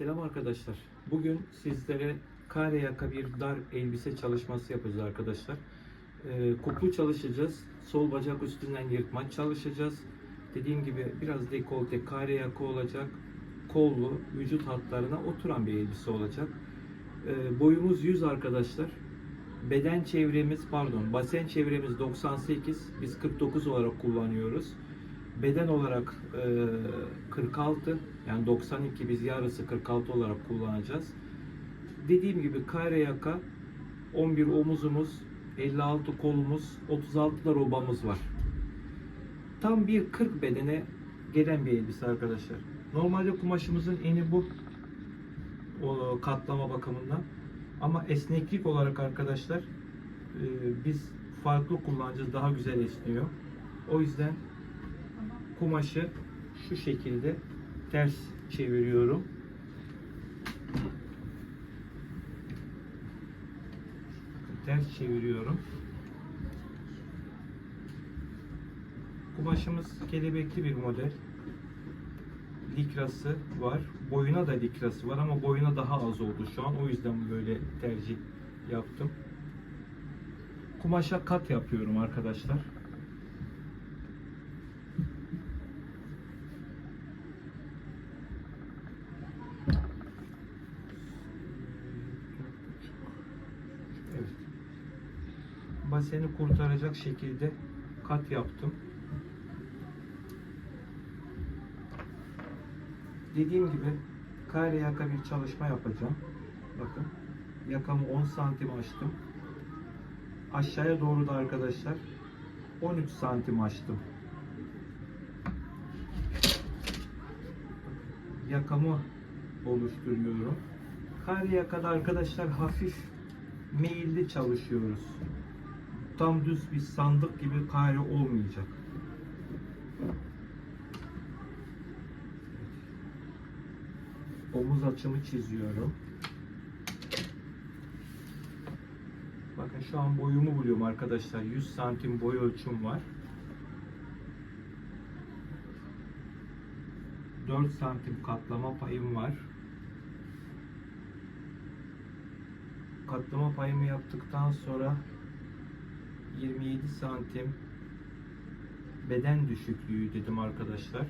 Selam arkadaşlar. Bugün sizlere kare yaka bir dar elbise çalışması yapacağız arkadaşlar. Ee, koplu çalışacağız. Sol bacak üstünden yırtmaç çalışacağız. Dediğim gibi biraz dekolte, kare yaka olacak. Kollu, vücut hatlarına oturan bir elbise olacak. Ee, boyumuz 100 arkadaşlar. Beden çevremiz pardon basen çevremiz 98 biz 49 olarak kullanıyoruz. Beden olarak e, 46 yani 92 biz yarısı 46 olarak kullanacağız. Dediğim gibi kare yaka 11 omuzumuz 56 kolumuz 36 da robamız var. Tam bir 40 bedene gelen bir elbise arkadaşlar. Normalde kumaşımızın eni bu o katlama bakımından. Ama esneklik olarak arkadaşlar e, biz farklı kullanacağız. Daha güzel esniyor. O yüzden kumaşı şu şekilde ters çeviriyorum. Ters çeviriyorum. Kumaşımız kelebekli bir model. Likrası var. Boyuna da likrası var ama boyuna daha az oldu şu an. O yüzden böyle tercih yaptım. Kumaşa kat yapıyorum arkadaşlar. Evet. Baseni kurtaracak şekilde kat yaptım. Dediğim gibi kare yaka bir çalışma yapacağım. Bakın yakamı 10 santim açtım. Aşağıya doğru da arkadaşlar 13 santim açtım. Yakamı oluşturuyorum. Kare yakada arkadaşlar hafif meyilli çalışıyoruz. Tam düz bir sandık gibi kare olmayacak. Omuz açımı çiziyorum. Bakın şu an boyumu buluyorum arkadaşlar. 100 santim boy ölçüm var. 4 santim katlama payım var. Katlama payımı yaptıktan sonra 27 santim beden düşüklüğü dedim arkadaşlar.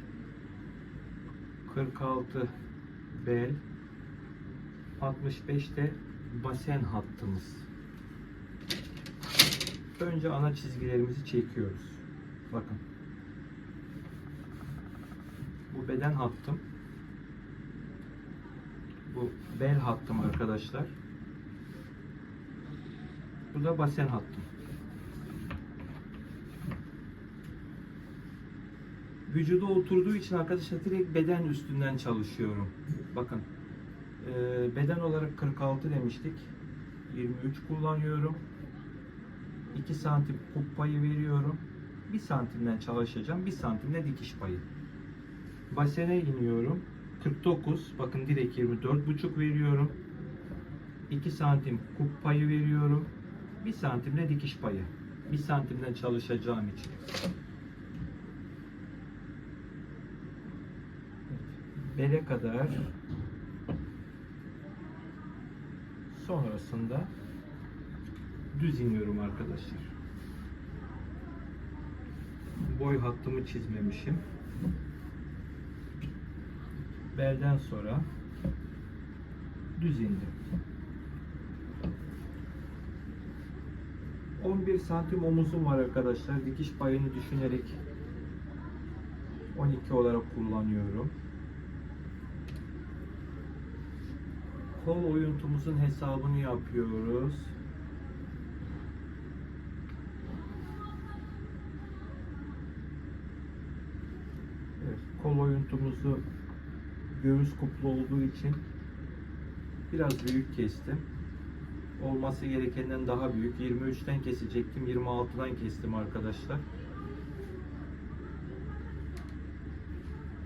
46 bel 65 de basen hattımız. Önce ana çizgilerimizi çekiyoruz. Bakın. Bu beden hattım. Bu bel hattım arkadaşlar. Bu da basen hattım. Vücuda oturduğu için arkadaşlar direkt beden üstünden çalışıyorum. Bakın. Ee, beden olarak 46 demiştik. 23 kullanıyorum. 2 santim kup payı veriyorum. 1 santimden çalışacağım. 1 santimde dikiş payı. Basene iniyorum. 49. Bakın direkt 24,5 veriyorum. 2 santim kup payı veriyorum. 1 santimde dikiş payı. 1 santimden çalışacağım için. Bele kadar sonrasında düz iniyorum arkadaşlar. Boy hattımı çizmemişim. Belden sonra düz indim. 11 santim omuzum var arkadaşlar. Dikiş payını düşünerek 12 olarak kullanıyorum. Kol oyuntumuzun hesabını yapıyoruz. Evet, kol oyuntumuzu göğüs kuplu olduğu için biraz büyük kestim. Olması gerekenden daha büyük. 23'ten kesecektim. 26'dan kestim arkadaşlar.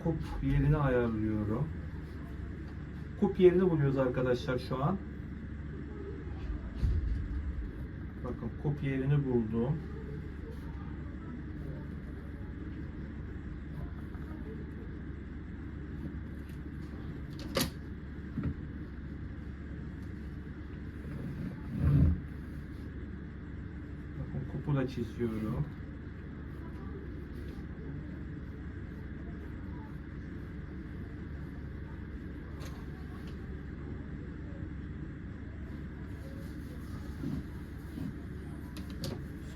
Kup yerini ayarlıyorum kup yerini buluyoruz arkadaşlar şu an. Bakın kup yerini buldum. Bakın kupu da çiziyorum.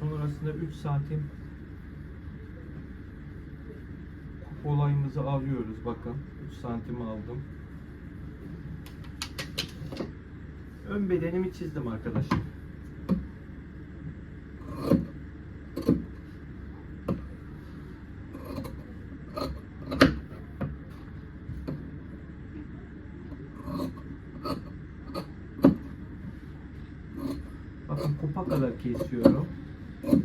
Sonrasında 3 santim olayımızı alıyoruz. Bakın 3 santim aldım. Ön bedenimi çizdim arkadaşlar. Bakın kupa kadar kesiyorum. Kup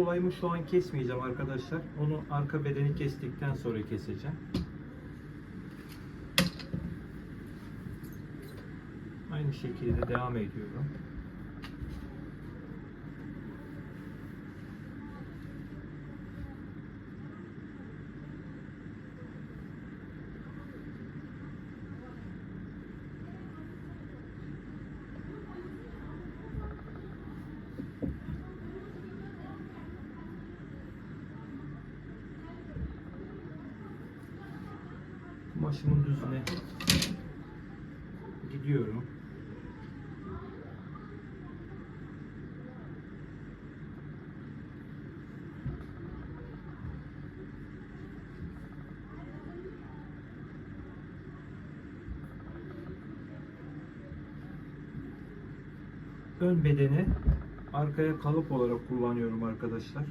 olayımı şu an kesmeyeceğim arkadaşlar. Onu arka bedeni kestikten sonra keseceğim. Aynı şekilde devam ediyorum. Kumaşımın düzüne gidiyorum. Ön bedeni arkaya kalıp olarak kullanıyorum arkadaşlar.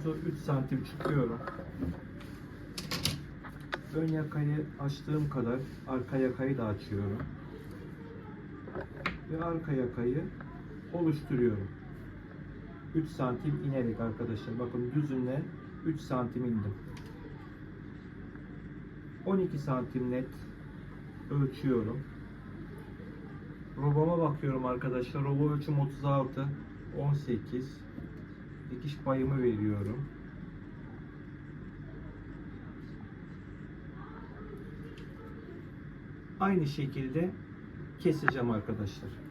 Omuzu 3 santim çıkıyorum. Ön yakayı açtığım kadar arka yakayı da açıyorum. Ve arka yakayı oluşturuyorum. 3 santim inerek arkadaşlar. Bakın düzüne 3 santim indim. 12 santim net ölçüyorum. Robama bakıyorum arkadaşlar. Robo ölçüm 36, 18, dikiş payımı veriyorum. Aynı şekilde keseceğim arkadaşlar.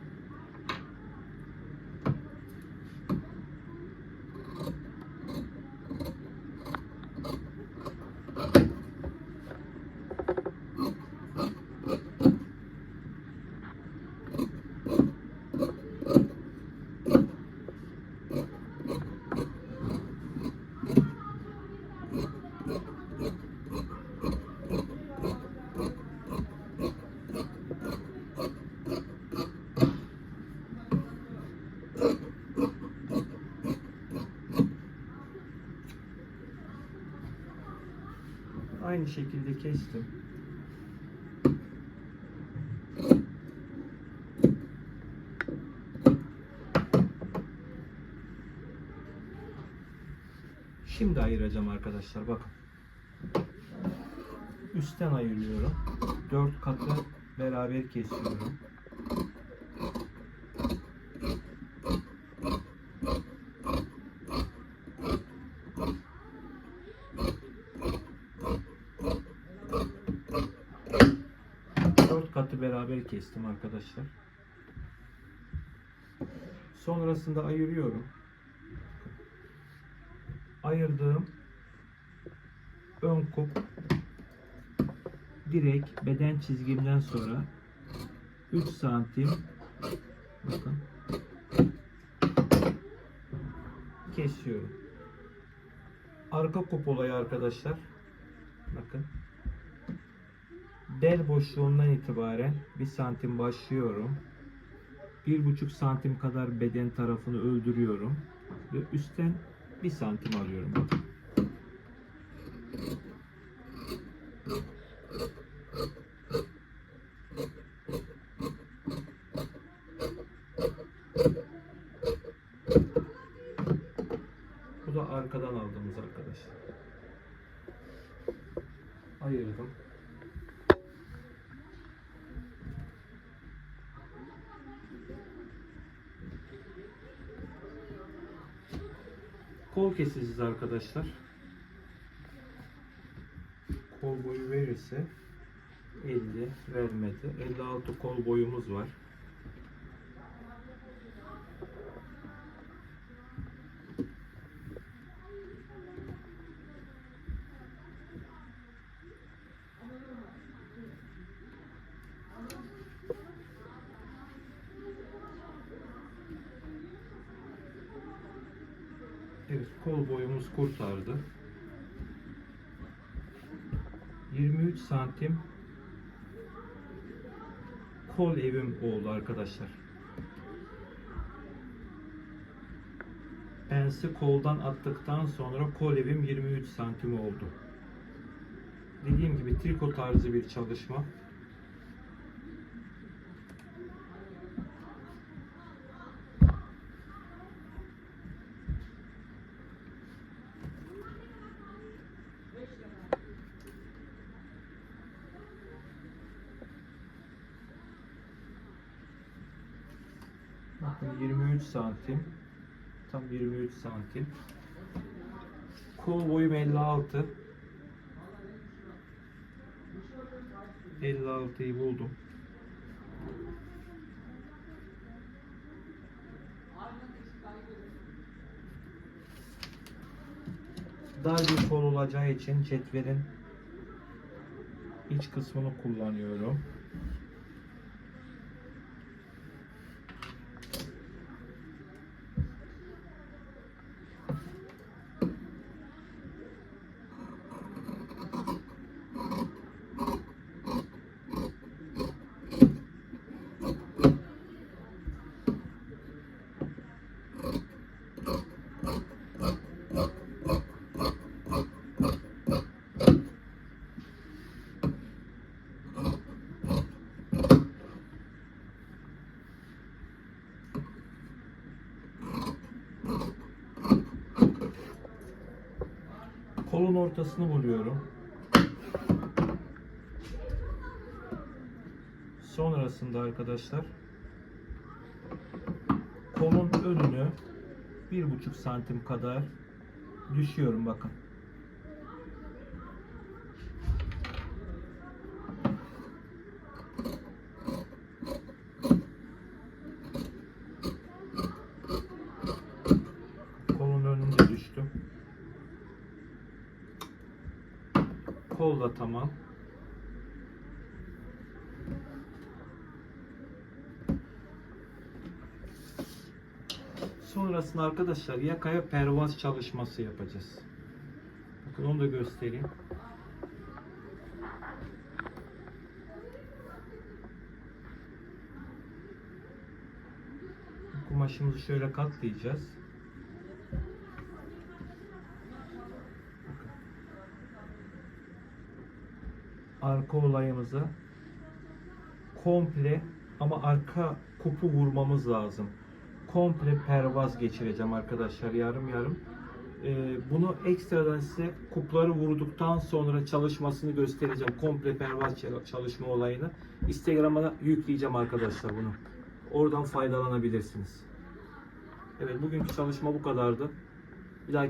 Aynı şekilde kestim. Şimdi ayıracağım arkadaşlar bakın. Üstten ayırıyorum. Dört katı beraber kesiyorum. Dört katı beraber kestim arkadaşlar. Sonrasında ayırıyorum. Ayırdığım ön kup direkt beden çizgimden sonra 3 santim bakın kesiyorum. Arka kup olayı arkadaşlar. Bakın bel boşluğundan itibaren 1 santim başlıyorum. 1,5 santim kadar beden tarafını öldürüyorum. Ve üstten 1 santim alıyorum. Bu da arkadan aldığımız arkadaşlar. Ayırdım. Kol keseceğiz arkadaşlar. Kol boyu verirse 50 vermedi. 56 kol boyumuz var. Kol boyumuz kurtardı. 23 santim kol evim oldu arkadaşlar. Pensi koldan attıktan sonra kol evim 23 santim oldu. Dediğim gibi triko tarzı bir çalışma. Bakın 23 santim. Tam 23 santim. Kol boyum 56. 56'yı buldum. Dar bir kol olacağı için cetvelin iç kısmını kullanıyorum. Kolun ortasını buluyorum. Sonrasında arkadaşlar kolun önünü bir buçuk santim kadar düşüyorum bakın. Kolun önünde düştüm. Kol da tamam. Sonrasında arkadaşlar yakaya pervaz çalışması yapacağız. Bakın onu da göstereyim. Kumaşımızı şöyle katlayacağız. Arka olayımızı komple ama arka kupu vurmamız lazım. Komple pervaz geçireceğim arkadaşlar yarım yarım. Ee, bunu ekstradan size kupları vurduktan sonra çalışmasını göstereceğim. Komple pervaz çal- çalışma olayını. Instagram'a da yükleyeceğim arkadaşlar bunu. Oradan faydalanabilirsiniz. Evet bugünkü çalışma bu kadardı. Bir dahaki